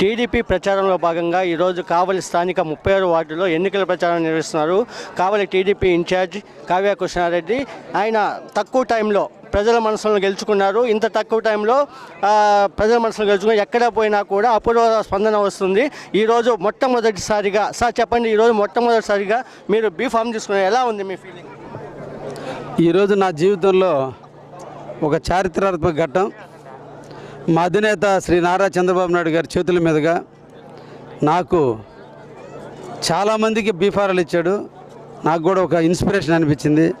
TDP ప్రచారంలో భాగంగా ఈరోజు కావలి స్థానిక ముప్పై ఆరు వార్డులో ఎన్నికల ప్రచారం నిర్వహిస్తున్నారు. Kavali TDP in-charge Kavya Krishna Reddy. ఆయన తక్కువ టైంలో ప్రజల మనసులను గెలుచుకున్నారు. ఇంత తక్కువ టైంలో ప్రజల మనసులను గెలుచుకుని ఎక్కడ పోయినా కూడా అపూర్వ స్పందన వస్తుంది. ఈరోజు మొట్టమొదటిసారిగా సార్ చెప్పండి ఈరోజు మొట్టమొదటిసారిగా మీరు బీ ఫామ్ తీసుకున్నారు. ఎలా ఉంది మీ ఫీలింగ్? ఈరోజు నా జీవితంలో ఒక చారిత్రాత్మక ఘట్టం. మా అధినేత శ్రీ నారా చంద్రబాబు నాయుడు గారి చేతుల మీదుగా నాకు చాలామందికి బీఫారాలు ఇచ్చాడు. నాకు కూడా ఒక ఇన్స్పిరేషన్ అనిపించింది.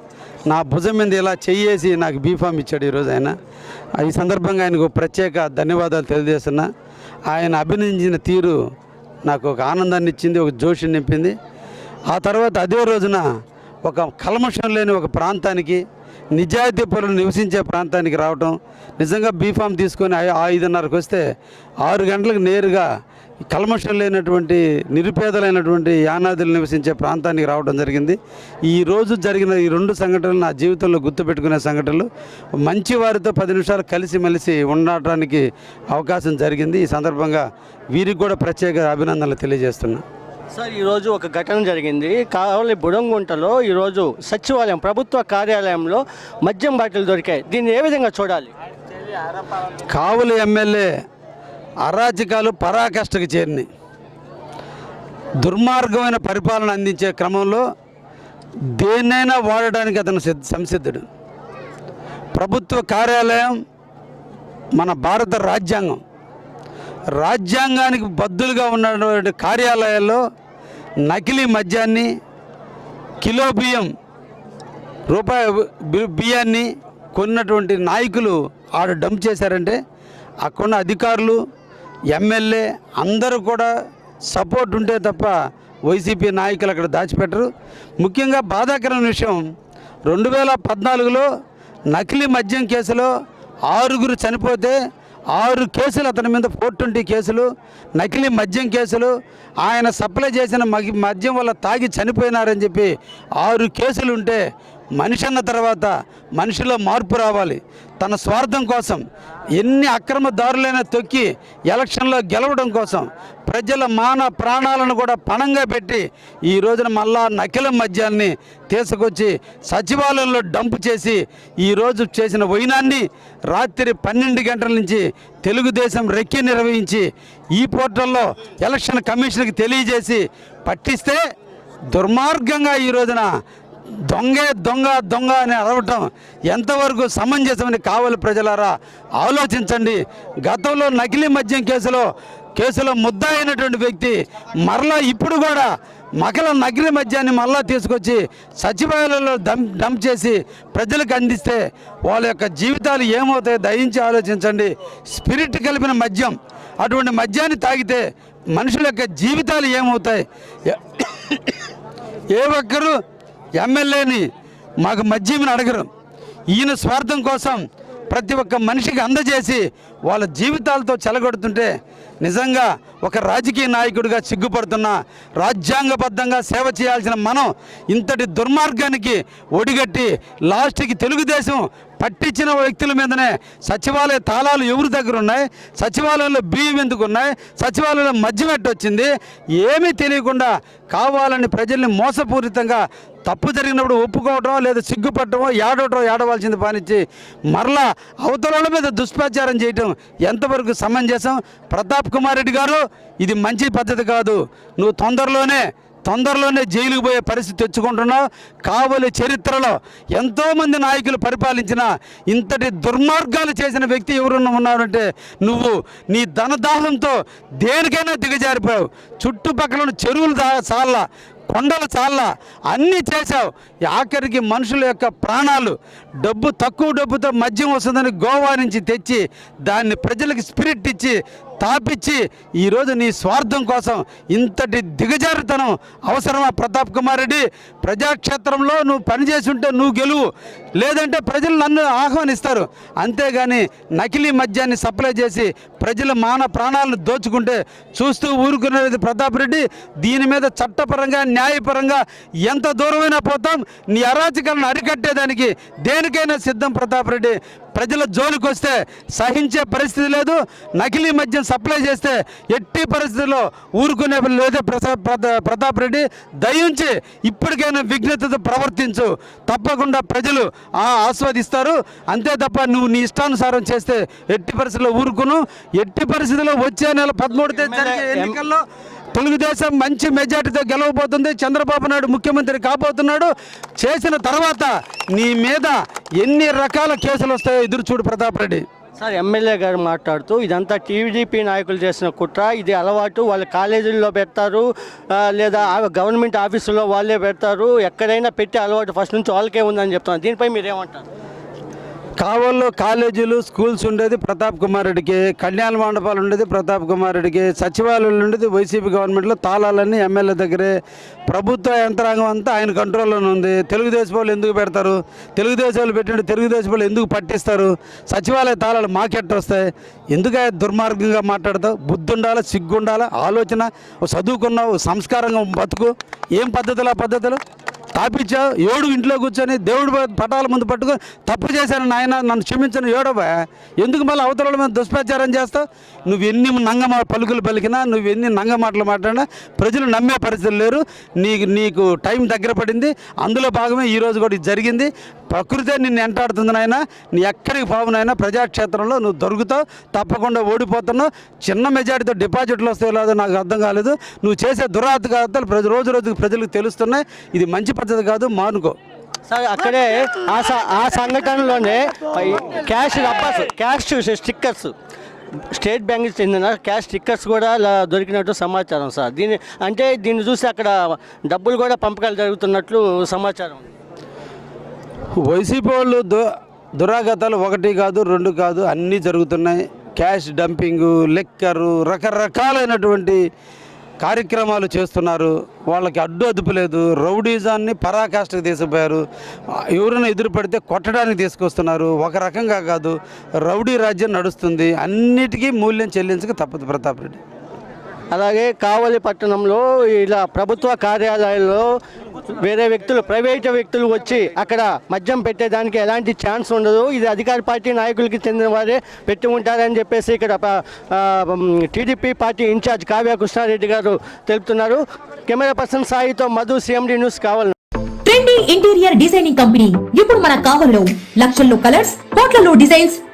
నా భుజం మీద ఇలా చెయ్యేసి నాకు బీఫామ్ ఇచ్చాడు ఈరోజు ఆయన. ఈ సందర్భంగా ఆయనకు ప్రత్యేక ధన్యవాదాలు తెలియజేస్తున్నా. ఆయన అభినందించిన తీరు నాకు ఒక ఆనందాన్ని ఇచ్చింది ఒక జోషిని నింపింది. ఆ తర్వాత అదే రోజున ఒక కల్మషం లేని ఒక ప్రాంతానికి నిజాయితీ పరులు నివసించే ప్రాంతానికి రావటం నిజంగా బీఫామ్ తీసుకొని ఐదున్నరకు వస్తే ఆరు గంటలకు నేరుగా కల్మషం లేనటువంటి నిరుపేదలైనటువంటి యానాదులు నివసించే ప్రాంతానికి రావడం జరిగింది. ఈ రోజు జరిగిన ఈ రెండు సంఘటనలు నా జీవితంలో గుర్తుపెట్టుకునే సంఘటనలు. మంచి వారితో పది నిమిషాలు కలిసిమెలిసి ఉండటానికి అవకాశం జరిగింది. ఈ సందర్భంగా వీరికి కూడా ప్రత్యేక అభినందనలు తెలియజేస్తున్నా. సార్ ఈరోజు ఒక ఘటన జరిగింది. కావలి బుడంగుంటలో ఈరోజు సచివాలయం ప్రభుత్వ కార్యాలయంలో మద్యం బాటిల్ దొరికాయి. దీన్ని ఏ విధంగా చూడాలి? కావులు ఎమ్మెల్యే అరాచకాలు పరాకష్టకు చేరినాయి. దుర్మార్గమైన పరిపాలన అందించే క్రమంలో దేన్నైనా వాడడానికి అతను సిద్ధ సంసిద్ధుడు. ప్రభుత్వ కార్యాలయం మన భారత రాజ్యాంగం. రాజ్యాంగానికి బద్దులుగా ఉన్నటువంటి కార్యాలయాల్లో నకిలీ మద్యాన్ని కిలో బియ్యం రూపాయి బియ్యాన్ని కొన్నటువంటి నాయకులు ఆడ డంప్ చేశారంటే అక్కడున్న అధికారులు ఎమ్మెల్యే అందరూ కూడా సపోర్ట్ ఉంటే తప్ప వైసీపీ నాయకులు అక్కడ దాచిపెట్టరు. ముఖ్యంగా బాధాకరమైన విషయం రెండు వేల పద్నాలుగులో నకిలీ మద్యం కేసులో ఆరుగురు చనిపోతే ఆరు కేసులు అతని మీద ఫోర్ ట్వంటీ కేసులు నకిలీ మద్యం కేసులు ఆయన సప్లై చేసిన మగి మద్యం వల్ల తాగి చనిపోయినారని చెప్పి ఆరు కేసులు ఉంటే మనిషి అన్న తర్వాత మనిషిలో మార్పు రావాలి. తన స్వార్థం కోసం ఎన్ని అక్రమ దారులైనా తొక్కి ఎలక్షన్లో గెలవడం కోసం ప్రజల మాన ప్రాణాలను కూడా పణంగా పెట్టి ఈ రోజున మళ్ళా నకిల మద్యాన్ని తీసుకొచ్చి సచివాలయంలో డంప్ చేసి ఈరోజు చేసిన వైనాన్ని రాత్రి పన్నెండు గంటల నుంచి తెలుగుదేశం రెక్కి నిర్వహించి ఈ పోర్టల్లో ఎలక్షన్ కమిషన్కి తెలియజేసి పట్టిస్తే దుర్మార్గంగా ఈ రోజున దొంగే దొంగ దొంగ అని అరవటం ఎంతవరకు సమంజసమని కావాలి ప్రజలారా? ఆలోచించండి. గతంలో నకిలీ మద్యం కేసులో కేసులో ముద్ద అయినటువంటి వ్యక్తి మరలా ఇప్పుడు కూడా మకల నకిలీ మద్యాన్ని మరలా తీసుకొచ్చి సచివాలయంలో డంప్ డంప్ చేసి ప్రజలకు అందిస్తే వాళ్ళ యొక్క జీవితాలు ఏమవుతాయో దయించి ఆలోచించండి. స్పిరిట్ కలిపిన మద్యం అటువంటి మద్యాన్ని తాగితే మనుషుల యొక్క జీవితాలు ఏమవుతాయి? ఏ ఒక్కరు ఎమ్మెల్యేని మాకు మద్యమని అడగరు. ఈయన స్వార్థం కోసం ప్రతి ఒక్క మనిషికి అందజేసి వాళ్ళ జీవితాలతో చెలగొడుతుంటే నిజంగా ఒక రాజకీయ నాయకుడిగా సిగ్గుపడుతున్న రాజ్యాంగబద్ధంగా సేవ చేయాల్సిన మనం ఇంతటి దుర్మార్గానికి ఒడిగట్టి లాస్ట్కి తెలుగుదేశం పట్టించిన వ్యక్తుల మీదనే సచివాలయ తాళాలు ఎవరి దగ్గర ఉన్నాయి? సచివాలయంలో బియ్యం ఎందుకు ఉన్నాయి? సచివాలయంలో మద్యం ఎట్టొచ్చింది? ఏమీ తెలియకుండా కావాలని ప్రజల్ని మోసపూరితంగా తప్పు జరిగినప్పుడు ఒప్పుకోవటం లేదా సిగ్గుపడటం ఏడవటం ఏడవలసింది పానిచ్చి మరలా అవతల మీద దుష్ప్రచారం చేయటం ఎంతవరకు సమంజసం? ప్రతాప్ కుమార్ రెడ్డి గారు ఇది మంచి పద్ధతి కాదు. నువ్వు తొందరలోనే తొందరలోనే జైలుకు పోయే పరిస్థితి తెచ్చుకుంటున్నావు. కావలి చరిత్రలో ఎంతోమంది నాయకులు పరిపాలించిన ఇంతటి దుర్మార్గాలు చేసిన వ్యక్తి ఎవరున్నా ఉన్నారంటే నువ్వు. నీ ధనదాహంతో దేనికైనా దిగజారిపోయావు. చుట్టుపక్కల ఉన్న చెరువులు దా కొండలు చాలా అన్నీ చేశావు. ఆఖరికి మనుషుల యొక్క ప్రాణాలు. డబ్బు తక్కువ డబ్బుతో మద్యం వస్తుందని గోవా నుంచి తెచ్చి దాన్ని ప్రజలకు స్పిరిట్ ఇచ్చి తాపిచ్చి ఈరోజు నీ స్వార్థం కోసం ఇంతటి దిగజారుతనం అవసరమా ప్రతాప్ కుమార్ రెడ్డి? ప్రజాక్షేత్రంలో నువ్వు పనిచేసి ఉంటే నువ్వు గెలువు. లేదంటే ప్రజలు నన్ను ఆహ్వానిస్తారు. అంతేగాని నకిలీ మద్యాన్ని సప్లై చేసి ప్రజల మాన ప్రాణాలను దోచుకుంటే చూస్తూ ఊరుకునేది ప్రతాప్ రెడ్డి. దీని మీద చట్టపరంగా న్యాయపరంగా ఎంత దూరమైనా పోతాం. నీ అరాచకాలను అరికట్టేదానికి దేనికైనా సిద్ధం ప్రతాప్ రెడ్డి. ప్రజల జోలికి వస్తే సహించే పరిస్థితి లేదు. నకిలీ మద్యం సప్లై చేస్తే ఎట్టి పరిస్థితుల్లో ఊరుకునే లేదే ప్రతాప్ రెడ్డి. దయించి ఇప్పటికైనా విఘ్నతతో ప్రవర్తించు. తప్పకుండా ప్రజలు ఆ ఆస్వాదిస్తారు. అంతే తప్ప నువ్వు నీ ఇష్టానుసారం చేస్తే ఎట్టి పరిస్థితుల్లో ఊరుకును. ఎట్టి పరిస్థితుల్లో వచ్చే నెల పదమూడు తేదీ ఎన్నికల్లో తెలుగుదేశం మంచి మెజార్టీతో గెలవబోతుంది. చంద్రబాబు నాయుడు ముఖ్యమంత్రి కాబోతున్నాడు. చేసిన తర్వాత నీ మీద ఎన్ని రకాల కేసులు వస్తాయో ఎదురు చూడు ప్రతాప్ రెడ్డి. సార్ ఎమ్మెల్యే గారు మాట్లాడుతూ ఇదంతా టీడీపీ నాయకులు చేసిన కుట్ర. ఇది అలవాటు. వాళ్ళ కాలేజీల్లో పెడతారు లేదా గవర్నమెంట్ ఆఫీసుల్లో వాళ్ళే పెడతారు. ఎక్కడైనా పెట్టే అలవాటు ఫస్ట్ నుంచి వాళ్ళకే ఉందని చెప్తున్నారు. దీనిపై మీరు ఏమంటారు కావల్లో కాలేజీలు స్కూల్స్ ఉండేది ప్రతాప్ కుమార్ రెడ్డికి కళ్యాణ మండపాలు ఉండేది ప్రతాప్ కుమార్ రెడ్డికి సచివాలయాలు ఉండేది వైసీపీ గవర్నమెంట్లో తాళాలన్నీ ఎమ్మెల్యే దగ్గరే. ప్రభుత్వ యంత్రాంగం అంతా ఆయన కంట్రోల్లోనే ఉంది. తెలుగుదేశం వాళ్ళు ఎందుకు పెడతారు? తెలుగుదేశం వాళ్ళు పెట్టిన తెలుగుదేశం వాళ్ళు ఎందుకు పట్టిస్తారు? సచివాలయ తాళాలు మాకెట్ వస్తాయి ఎందుకు దుర్మార్గంగా మాట్లాడతావు? బుద్ధి ఉండాలి సిగ్గు ఉండాలి ఆలోచన చదువుకున్నావు ఓ సంస్కారంగా బతుకు. ఏం పద్ధతులు ఆ పద్ధతులు? తాపించావు ఏడు ఇంట్లో కూర్చొని దేవుడి పటాల ముందు పట్టుకొని తప్పు చేశాను నాయన నన్ను క్షమించను ఏడవా? ఎందుకు మళ్ళీ అవతల మీద దుష్ప్రచారం చేస్తావు? నువ్వు ఎన్ని నంగ పలుకులు పలికినా నువ్వు ఎన్ని నంగ మాటలు మాట్లాడినా ప్రజలు నమ్మే పరిస్థితులు లేరు. నీకు నీకు టైం దగ్గర పడింది. అందులో భాగమే ఈరోజు కూడా ఇది జరిగింది. ప్రకృతే నిన్ను ఎంటాడుతుంది నాయన. నీ ఎక్కడికి పావునైనా ప్రజాక్షేత్రంలో నువ్వు దొరుకుతావు. తప్పకుండా ఓడిపోతున్నావు. చిన్న మెజారిటీతో డిపాజిట్లు వస్తాయో లేదో నాకు అర్థం కాలేదు. నువ్వు చేసే దురాత్ఘాతాలు ప్రతి రోజు రోజుకి ప్రజలకు తెలుస్తున్నాయి. ఇది మంచి పద్ధతి కాదు మానుకో. సార్ అక్కడే ఆ స- ఆ సంఘటనలోనే cash rubbers cash stickers. State బ్యాంక్కి చెందిన క్యాష్ స్టిక్కర్స్ కూడా దొరికినట్టు సమాచారం సార్. దీని అంటే దీన్ని చూసి అక్కడ డబ్బులు కూడా పంపకాలు జరుగుతున్నట్లు సమాచారం ఉంది. వైసీపీ వాళ్ళు దు దురాగతాలు ఒకటి కాదు రెండు కాదు అన్నీ జరుగుతున్నాయి. క్యాష్ డంపింగు లెక్కరు రకరకాలైనటువంటి కార్యక్రమాలు చేస్తున్నారు. వాళ్ళకి అడ్డు అదుపు లేదు. రౌడీజాన్ని పరాకాష్ఠకు తీసుకుపోయారు. ఎవరైనా ఎదురు పడితే కొట్టడానికి తీసుకొస్తున్నారు. ఒక రకంగా కాదు. రౌడీ రాజ్యం నడుస్తుంది. అన్నిటికీ మూల్యం చెల్లించక తప్పదు ప్రతాప్ రెడ్డి. అలాగే కావలి పట్టణంలో ఇలా ప్రభుత్వ కార్యాలయాల్లో వేరే వ్యక్తులు ప్రైవేట్ వ్యక్తులు వచ్చి అక్కడ మద్యం పెట్టేదానికి ఎలాంటి ఛాన్స్ ఉండదు. ఇది అధికార పార్టీ నాయకులకి చెందిన వారే పెట్టి ఉంటారని చెప్పేసి ఇక్కడ TDP party in-charge Kavya Krishna Reddy garu తెలుపుతున్నారు. Camera person సాయితో Madhu CMD news Kavali. Trendy interior designing company. ఇప్పుడు మన కావల్లో లక్షల్లో కలర్స్ కోట్లలో డిజైన్స్